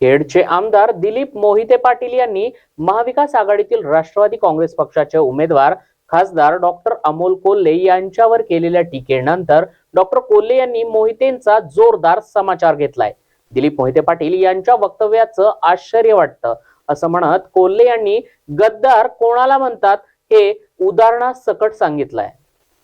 खेडचे आमदार दिलीप मोहिते पाटील यांनी महाविकास आघाडीतील राष्ट्रवादी काँग्रेस पक्षाचे उमेदवार खासदार डॉक्टर अमोल कोल्हे यांच्यावर केलेल्या टीकेनंतर डॉक्टर कोल्हे यांनी मोहितेंचा जोरदार समाचार घेतलाय. दिलीप मोहिते पाटील यांच्या वक्तव्याचं आश्चर्य वाटतं. असं म्हणत कोल्हे यांनी गद्दार कोणाला म्हणतात हे उदाहरणासकट सांगितलंय.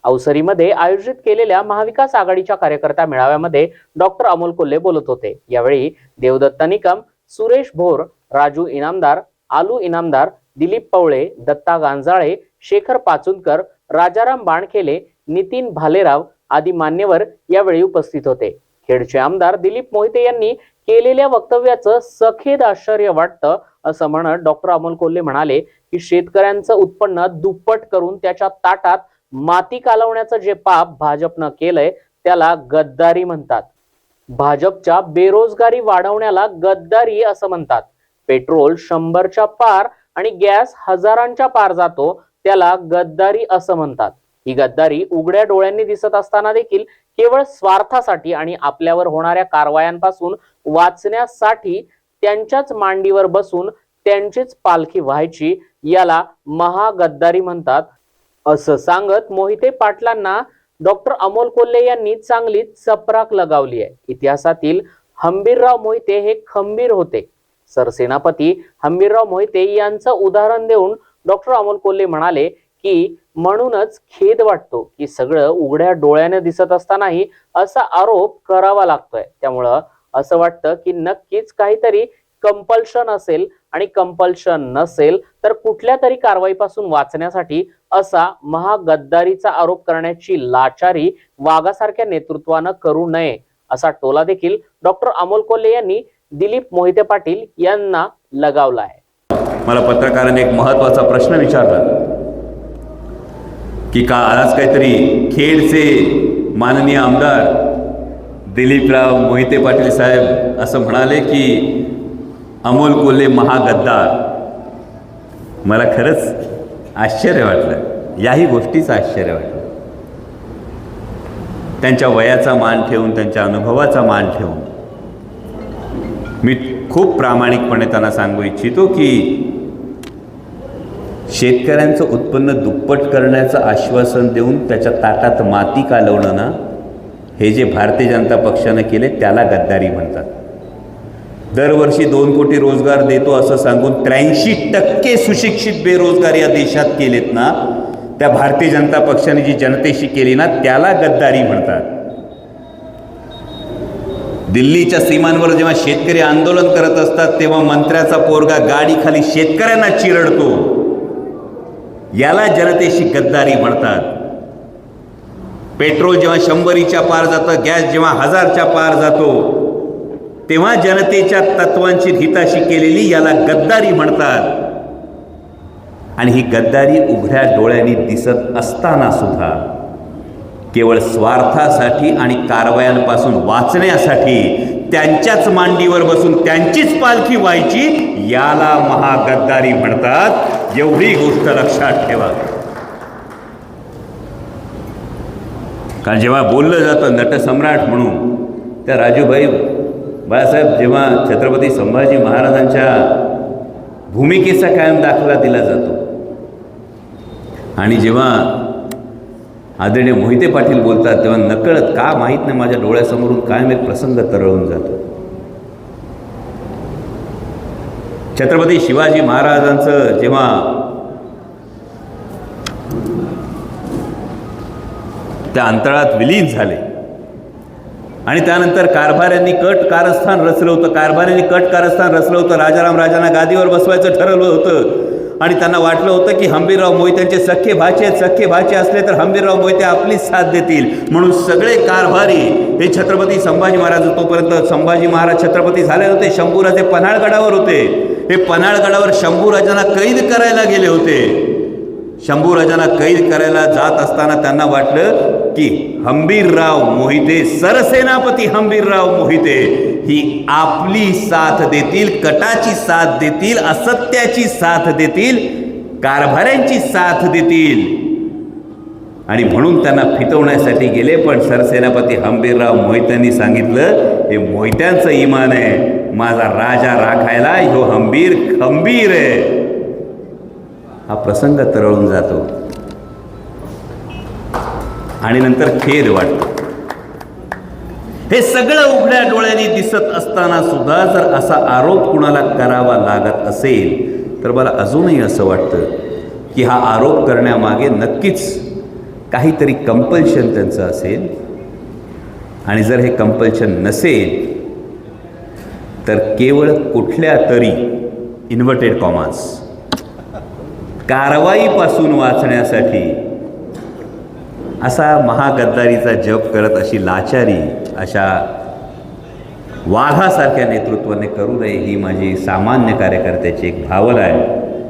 अवसरीमध्ये आयोजित केलेल्या महाविकास आघाडीच्या कार्यकर्ता मेळाव्यामध्ये डॉक्टर अमोल कोल्हे बोलत होते. यावेळी देवदत्त निकम सुरेश भोर राजू इनामदार आलू इनामदार दिलीप पवळे दत्ता गांजाळे शेखर पाचुंदकर राजाराम बाणखेले नितीन भालेराव आदी मान्यवर यावेळी उपस्थित होते. खेडचे आमदार दिलीप मोहिते यांनी केलेल्या वक्तव्याचं सखेद आश्चर्य वाटतं असं म्हणत डॉक्टर अमोल कोल्हे म्हणाले की शेतकऱ्यांचं उत्पन्न दुप्पट करून त्याच्या ताटात माती कालवण्याचं जे पाप भाजपनं केलंय त्याला गद्दारी म्हणतात. भाजपच्या बेरोजगारी वाढवण्याला गद्दारी असं म्हणतात. पेट्रोल शंभरच्या पार आणि गॅस हजारांच्या पार जातो त्याला गद्दारी असं म्हणतात. ही गद्दारी उघड्या डोळ्यांनी दिसत असताना देखील केवळ स्वार्थासाठी आणि आपल्यावर होणाऱ्या कारवायांपासून वाचण्यासाठी त्यांच्याच मांडीवर बसून त्यांचीच पालखी व्हायची याला महागद्दारी म्हणतात. असं सांगत मोहिते पाटलांना डॉक्टर अमोल कोल्हे यांनी चांगली चपराक लगावली आहे. इतिहासातील हंबीरराव मोहिते हे खंबीर होते. सरसेनापती हंबीरराव मोहिते यांचं उदाहरण देऊन डॉक्टर अमोल कोल्हे म्हणाले की म्हणूनच खेद वाटतो की सगळं उघड्या डोळ्याने दिसत असतानाही असा आरोप करावा लागतोय. त्यामुळं असं वाटतं की नक्कीच काहीतरी कंपल्शन असेल आणि कंपल्शन नसेल तर कुठल्या तरी कारवाईपासून वाचण्यासाठी असा महागद्दारीचा आरोप करण्याची लाचारी वाघासारख्या नेतृत्वानं करू नये असा टोला देखील डॉक्टर अमोल कोल्हे यांनी दिलीप मोहिते पाटील यांना लगावला आहे. मला पत्रकाराने एक महत्त्वाचा प्रश्न विचारला की का आज काहीतरी खेडचे माननीय आमदार दिलीपराव मोहिते पाटील साहेब असं म्हणाले की अमोल कोल्हे महागद्दार. मला खरंच आश्चर्य वाटलं. याही गोष्टीचं आश्चर्य वाटलं. त्यांच्या वयाचा मान ठेवून त्यांच्या अनुभवाचा मान ठेवून मी खूप प्रामाणिकपणे त्यांना सांगू इच्छितो की शेतकऱ्यांचं उत्पन्न दुप्पट करण्याचं आश्वासन देऊन त्याच्या ताटात माती कालवणं ना हे जे भारतीय जनता पक्षानं केले त्याला गद्दारी म्हणतात. दरवर्षी दोन कोटी रोजगार देतो असं सांगून त्र्याऐंशी टक्के सुशिक्षित बेरोजगार या देशात केलेत ना त्या भारतीय जनता पक्षाने जी जनतेशी केली ना त्याला गद्दारी म्हणतात. दिल्लीच्या सीमांवर जेव्हा शेतकरी आंदोलन करत असतात तेव्हा मंत्र्याचा पोरगा गाडीखाली शेतकऱ्यांना चिरडतो. याला जनतेशी गद्दारी म्हणतात. पेट्रोल जेव्हा शंभरीच्या पार जातं गॅस जेव्हा हजारच्या पार जातो तेव्हा जनतेच्या तत्वांची हिताशी केलेली याला गद्दारी म्हणतात. आणि ही गद्दारी उघड्या डोळ्यांनी दिसत असताना सुद्धा केवळ स्वार्थासाठी आणि कारवायांपासून वाचण्यासाठी त्यांच्याच मांडीवर बसून त्यांचीच पालखी व्हायची याला महागद्दारी म्हणतात. एवढी गोष्ट लक्षात ठेवा. कारण जेव्हा बोललं जातं नटसम्राट म्हणून त्या राजूभाई बाळासाहेब जेव्हा छत्रपती संभाजी महाराजांच्या भूमिकेचा कायम दाखला दिला जातो आणि जेव्हा आदरणीय मोहिते पाटील बोलतात तेव्हा नकळत का माहीत नाही माझ्या डोळ्यासमोरून कायम एक प्रसंग तरळून जातो. छत्रपती शिवाजी महाराजांचं जेव्हा त्या अंतराळात विलीन झाले आणि त्यानंतर कारभाऱ्यांनी कट कारस्थान रचलं होतं. कारभाऱ्यांनी कट कारस्थान रचलं होतं. राजाराम राजांना गादीवर बसवायचं ठरवलं होतं. आणि त्यांना वाटलं होतं की हंबीरराव मोहित्यांचे सख्खे भाचे सख्खे भाचे असले तर हंबीरराव मोहिते आपलीच साथ देतील. म्हणून सगळे कारभारी हे छत्रपती संभाजी महाराज तोपर्यंत संभाजी महाराज छत्रपती झाले होते. शंभूराजे पन्हाळगडावर होते. हे पन्हाळगडावर शंभूराजांना कैद करायला गेले होते. शंभूराजांना कैद करायला जात असताना त्यांना वाटलं की हंबीरराव मोहिते सरसेनापती हंबीरराव मोहिते ही आपली साथ देतील कटाची साथ देतील असत्याची साथ देतील कारभाऱ्यांची साथ देतील. आणि म्हणून त्यांना फितवण्यासाठी गेले पण सरसेनापती हंबीरराव मोहित्यांनी सांगितलं हे मोहित्यांचं इमान आहे. माझा राजा राखायला ह्यो हंबीर खंबीर आहे. हा प्रसंग तरळून जातो. आणि नंतर खेद वाटतो हे सगळं उघड्या डोळ्यांनी दिसत असताना सुद्धा जर असा आरोप कुणाला करावा लागत असेल तर मला अजूनही असं वाटतं की हा आरोप करण्यामागे नक्कीच काहीतरी कंपल्शन त्यांचं असेल. आणि जर हे कंपल्शन नसेल तर केवळ कुठल्या तरी इन्व्हर्टेड कॉमर्स कारवाईपासून वाचण्यासाठी असा महागद्दारीचा जप करत अशी लाचारी अशा वाघासारख्या नेतृत्वाने करू नये ही माझी सामान्य कार्यकर्त्याची एक भावना आहे.